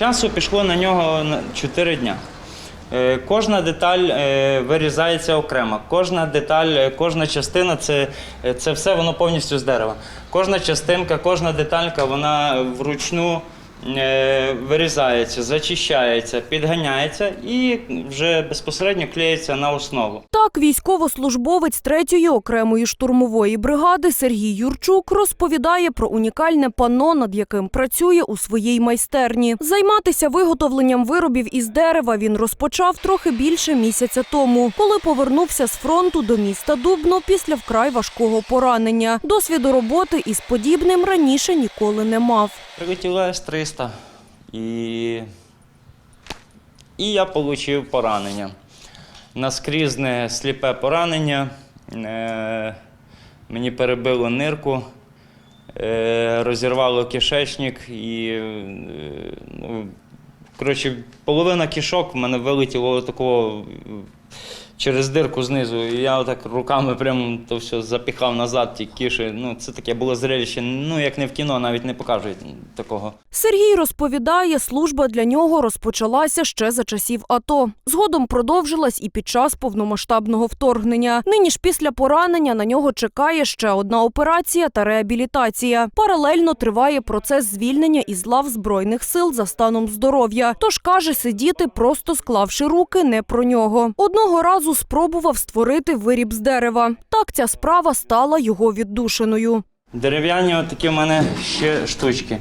Часу пішло на нього 4 дня. Е, Кожна деталь е, вирізається окремо. Кожна деталь, е, кожна частина це, це все воно повністю з дерева. Кожна частинка, кожна деталька, вона вручну вирізається, зачищається, підганяється і вже безпосередньо клеїться на основу. Так, військовослужбовець третьої окремої штурмової бригади Сергій Юрчук розповідає про унікальне панно, над яким працює у своїй майстерні. Займатися виготовленням виробів із дерева він розпочав трохи більше місяця тому, коли повернувся з фронту до міста Дубно після вкрай важкого поранення. Досвіду роботи із подібним раніше ніколи не мав. Прилетіло С-300 і, і я отримав поранення. Наскрізне сліпе поранення. Е, мені перебило нирку, е, розірвало кишечник і е, ну, коротше, половина кишок в мене вилетіло такого через дирку знизу. І я отак руками прямо то все запіхав назад, ті кіші. Ну, це таке було зрелище. Ну, як не в кіно, навіть не покажуть такого. Сергій розповідає, служба для нього розпочалася ще за часів АТО. Згодом продовжилась і під час повномасштабного вторгнення. Нині ж після поранення на нього чекає ще одна операція та реабілітація. Паралельно триває процес звільнення із лав збройних сил за станом здоров'я. Тож каже, сидіти просто склавши руки не про нього. Одного разу спробував створити виріб з дерева. Так ця справа стала його віддушиною. Дерев'яні такі в мене ще штучки.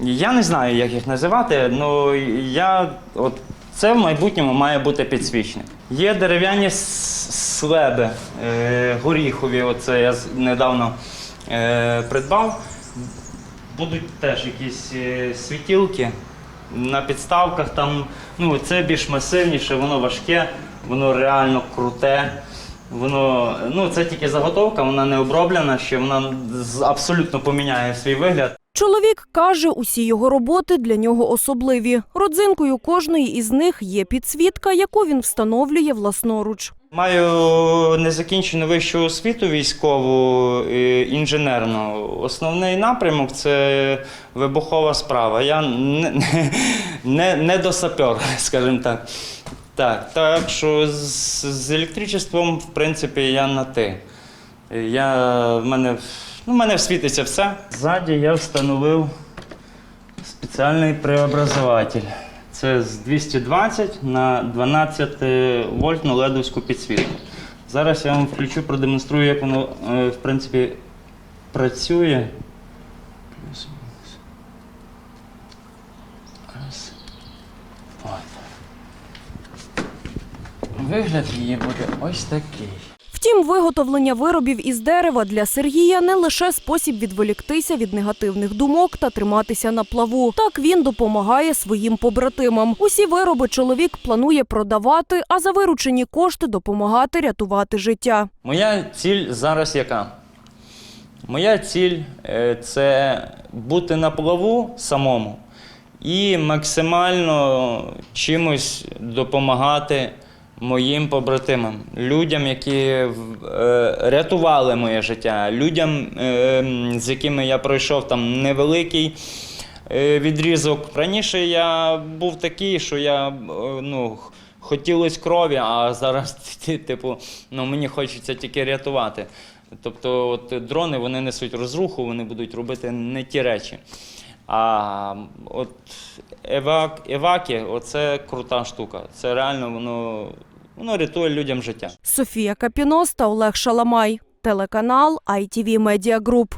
Я не знаю, як їх називати, але я от це в майбутньому має бути підсвічник. Є дерев'яні слеби е, горіхові, оце я недавно е, придбав. Будуть теж якісь е, світілки на підставках. Там, ну, це більш масивніше, воно важке, воно реально круте. Воно, ну, це тільки заготовка, вона не оброблена, ще вона абсолютно поміняє свій вигляд. Чоловік каже, усі його роботи для нього особливі. Родзинкою кожної із них є підсвітка, яку він встановлює власноруч. Маю незакінчену вищу освіту військову е, інженерну. Основний напрямок це вибухова справа. Я не, не, не досапер, скажімо так. Так, так що з, з електричеством, в принципі, я на ти. Я, в, мене, ну, в мене світиться все. Ззаді я встановив спеціальний преобразователь. Це з 220 на 12 вольтну ледовську підсвітку. Зараз я вам включу, продемонструю, як воно е, в принципі працює. Раз. От. Вигляд її буде ось такий. Втім, виготовлення виробів із дерева для Сергія не лише спосіб відволіктися від негативних думок та триматися на плаву. Так він допомагає своїм побратимам. Усі вироби чоловік планує продавати, а за виручені кошти допомагати рятувати життя. Моя ціль зараз яка? Моя ціль е, це бути на плаву самому і максимально чимось допомагати моїм побратимам, людям, які е, рятували моє життя, людям, е, з якими я пройшов там невеликий е, відрізок. Раніше я був такий, що я е, ну, х- хотілося крові, а зараз, типу, ну, мені хочеться тільки рятувати. Тобто, от дрони вони несуть розруху, вони будуть робити не ті речі. А от евак, еваки оце крута штука. Це реально воно, воно рятує людям життя. Софія Капінос та Олег Шаламай. Телеканал ITV Media Group.